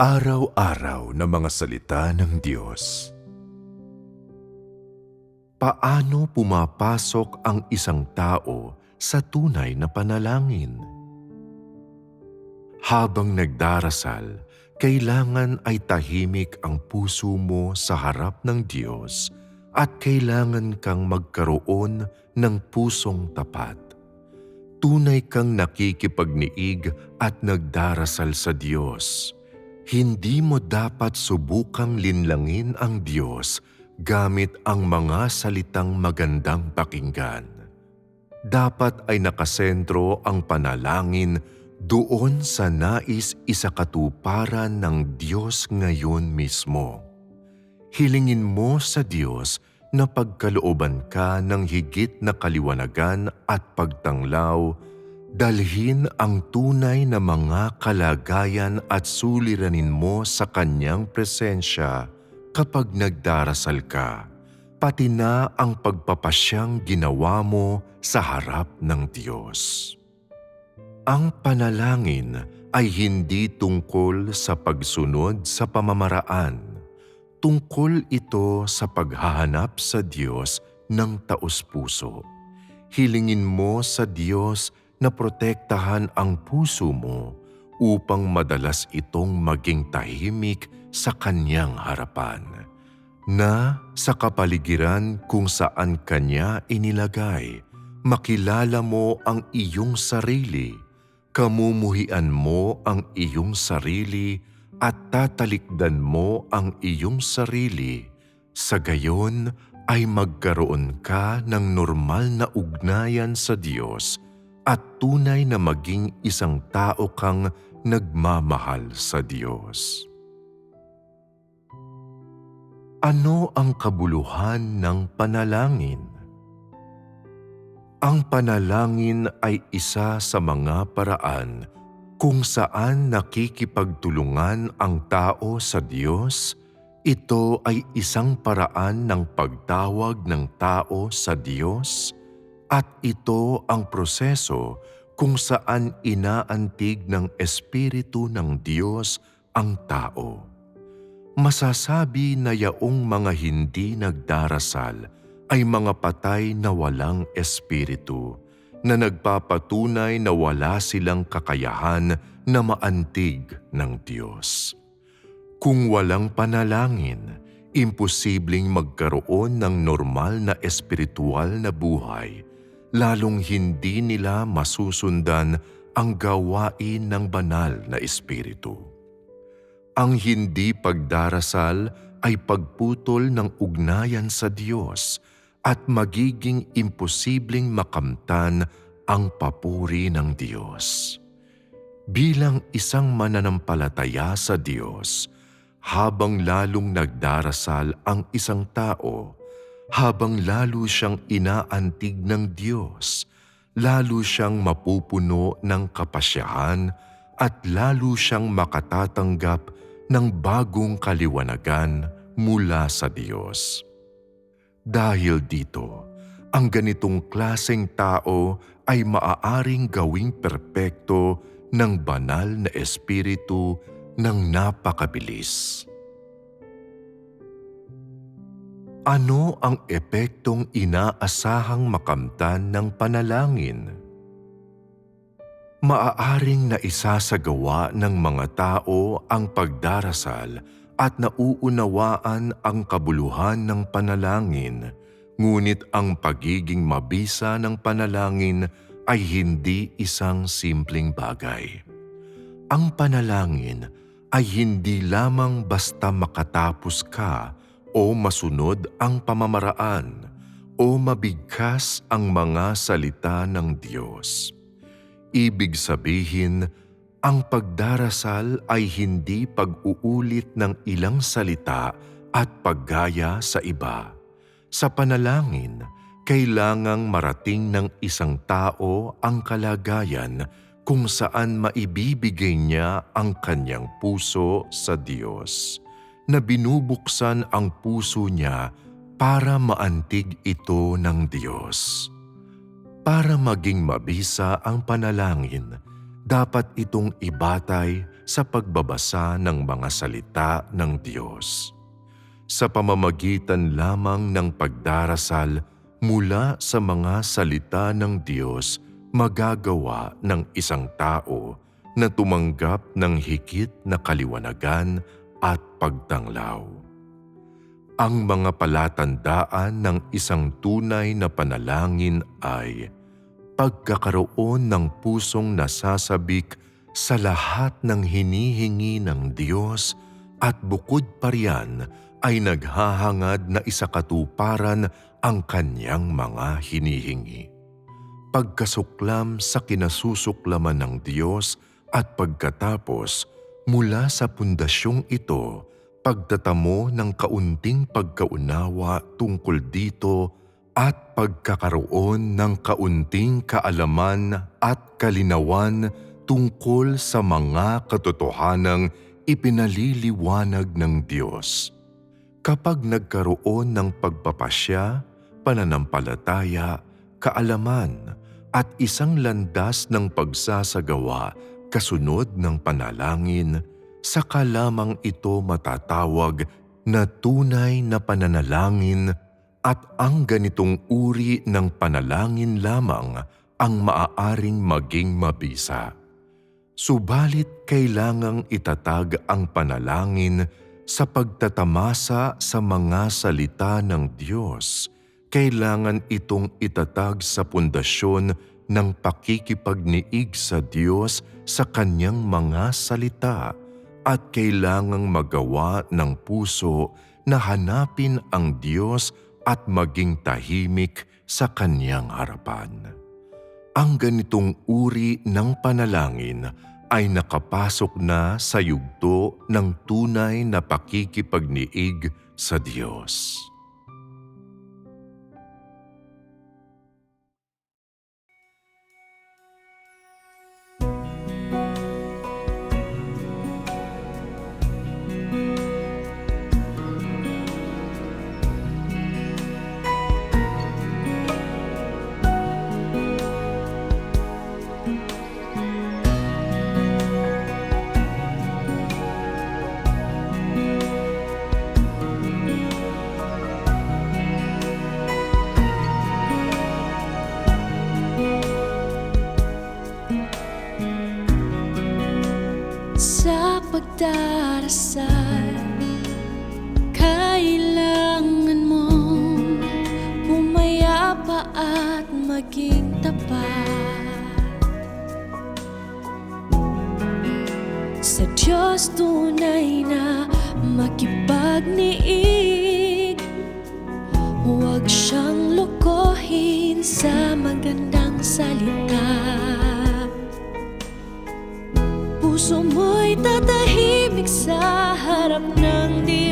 Araw-araw na mga salita ng Diyos. Paano pumapasok ang isang tao sa tunay na panalangin? Habang nagdarasal, kailangan ay tahimik ang puso mo sa harap ng Diyos at kailangan kang magkaroon ng pusong tapat. Tunay kang nakikipagniig at nagdarasal sa Diyos. Hindi mo dapat subukang linlangin ang Diyos gamit ang mga salitang magandang pakinggan. Dapat ay nakasentro ang panalangin doon sa nais isakatuparan ng Diyos ngayon mismo. Hilingin mo sa Diyos na pagkalooban ka ng higit na kaliwanagan at pagtanglaw, dalhin ang tunay na mga kalagayan at suliranin mo sa Kanyang presensya kapag nagdarasal ka, pati na ang pagpapasyang ginawa mo sa harap ng Diyos. Ang panalangin ay hindi tungkol sa pagsunod sa pamamaraan. Tungkol ito sa paghahanap sa Diyos ng taus-puso. Hilingin mo sa Diyos na protektahan ang puso mo upang madalas itong maging tahimik sa kanyang harapan, na sa kapaligiran kung saan kanya inilagay, makilala mo ang iyong sarili, kamumuhian mo ang iyong sarili at tatalikdan mo ang iyong sarili, sa gayon ay magkaroon ka ng normal na ugnayan sa Diyos at tunay na maging isang tao kang nagmamahal sa Diyos. Ano ang kabuluhan ng panalangin? Ang panalangin ay isa sa mga paraan kung saan nakikipagtulungan ang tao sa Diyos. Ito ay isang paraan ng pagtawag ng tao sa Diyos at ito ang proseso kung saan inaantig ng Espiritu ng Diyos ang tao masasabi na yaong mga hindi nagdarasal ay mga patay na walang espiritu na nagpapatunay na wala silang kakayahan na maantig ng Diyos. Kung walang panalangin, imposibleng magkaroon ng normal na espiritual na buhay, lalong hindi nila masusundan ang gawain ng banal na espiritu. Ang hindi pagdarasal ay pagputol ng ugnayan sa Diyos at magiging imposibleng makamtan ang papuri ng Diyos. Bilang isang mananampalataya sa Diyos, habang lalong nagdarasal ang isang tao, habang lalo siyang inaantig ng Diyos, lalo siyang mapupuno ng kapasyahan at lalo siyang makatatanggap ng bagong kaliwanagan mula sa Diyos. Dahil dito, ang ganitong klaseng tao ay maaaring gawing perpekto ng banal na espiritu ng napakabilis. Ano ang epektong inaasahang makamtan ng panalangin? Maaaring na isasagawa ng mga tao ang pagdarasal at nauunawaan ang kabuluhan ng panalangin, ngunit ang pagiging mabisa ng panalangin ay hindi isang simpleng bagay. Ang panalangin ay hindi lamang basta makatapos ka o masunod ang pamamaraan o mabigkas ang mga salita ng Diyos Ibig sabihin, ang pagdarasal ay hindi pag-uulit ng ilang salita at paggaya sa iba. Sa panalangin, kailangang marating ng isang tao ang kalagayan kung saan maibibigay niya ang kanyang puso sa Diyos, na binubuksan ang puso niya para maantig ito ng Diyos. Para maging mabisa ang panalangin, dapat itong ibatay sa pagbabasa ng mga salita ng Diyos. Sa pamamagitan lamang ng pagdarasal mula sa mga salita ng Diyos, magagawa ng isang tao na tumanggap ng higit na kaliwanagan at pagtanglaw. Ang mga palatandaan ng isang tunay na panalangin ay pagkakaroon ng pusong nasasabik sa lahat ng hinihingi ng Diyos at bukod pa riyan ay naghahangad na isakatuparan ang kanyang mga hinihingi. Pagkasuklam sa kinasusuklaman ng Diyos at pagkatapos mula sa pundasyong ito, pagtatamo ng kaunting pagkaunawa tungkol dito at pagkakaroon ng kaunting kaalaman at kalinawan tungkol sa mga katotohanang ipinaliliwanag ng Diyos. Kapag nagkaroon ng pagpapasya, pananampalataya, kaalaman at isang landas ng pagsasagawa kasunod ng panalangin, saka lamang ito matatawag na tunay na pananalangin at ang ganitong uri ng panalangin lamang ang maaaring maging mabisa. Subalit kailangang itatag ang panalangin sa pagtatamasa sa mga salita ng Diyos. Kailangan itong itatag sa pundasyon ng pakikipagniig sa Diyos sa kanyang mga salita at kailangang magawa ng puso na hanapin ang Diyos at maging tahimik sa kanyang harapan. Ang ganitong uri ng panalangin ay nakapasok na sa yugto ng tunay na pakikipagniig sa Diyos. Pagdarasal. Kailangan mong Pumayapa at maging tapat. Sa Diyos tunay na makipagniig Huwag siyang lokohin sa magandang salita Puso mo'y tatahimik sa harap ng Diyos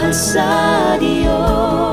mapagmahal sa Diyos.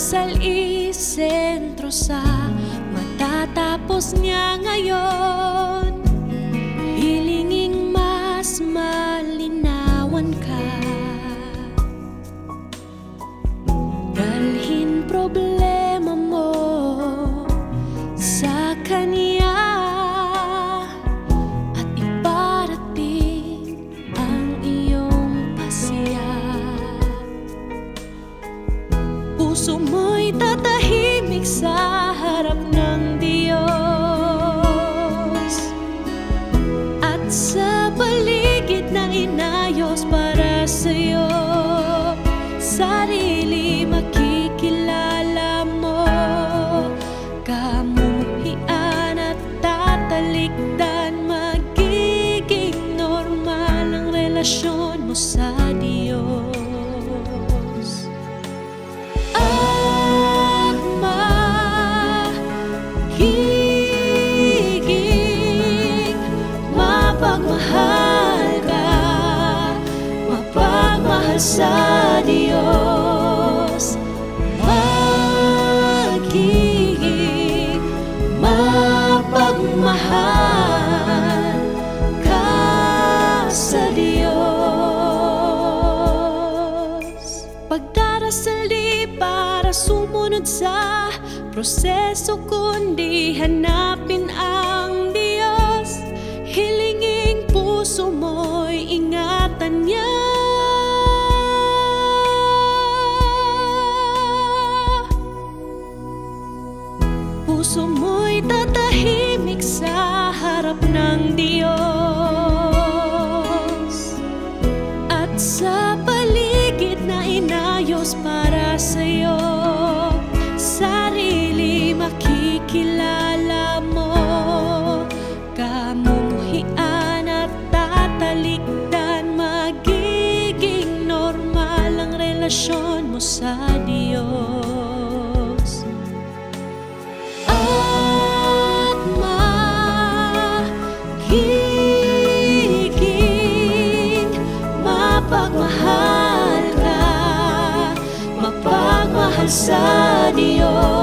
Pagdarasal isentro sa matatapos niya ngayon inayos para sa'yo. Sarili sa Diyos. Magiging mapagmahal ka sa Diyos. Sa proseso kundi hanapin ang Diyos. Hilinging puso mo'y ingatan niya. Ng Diyos sa Diyos.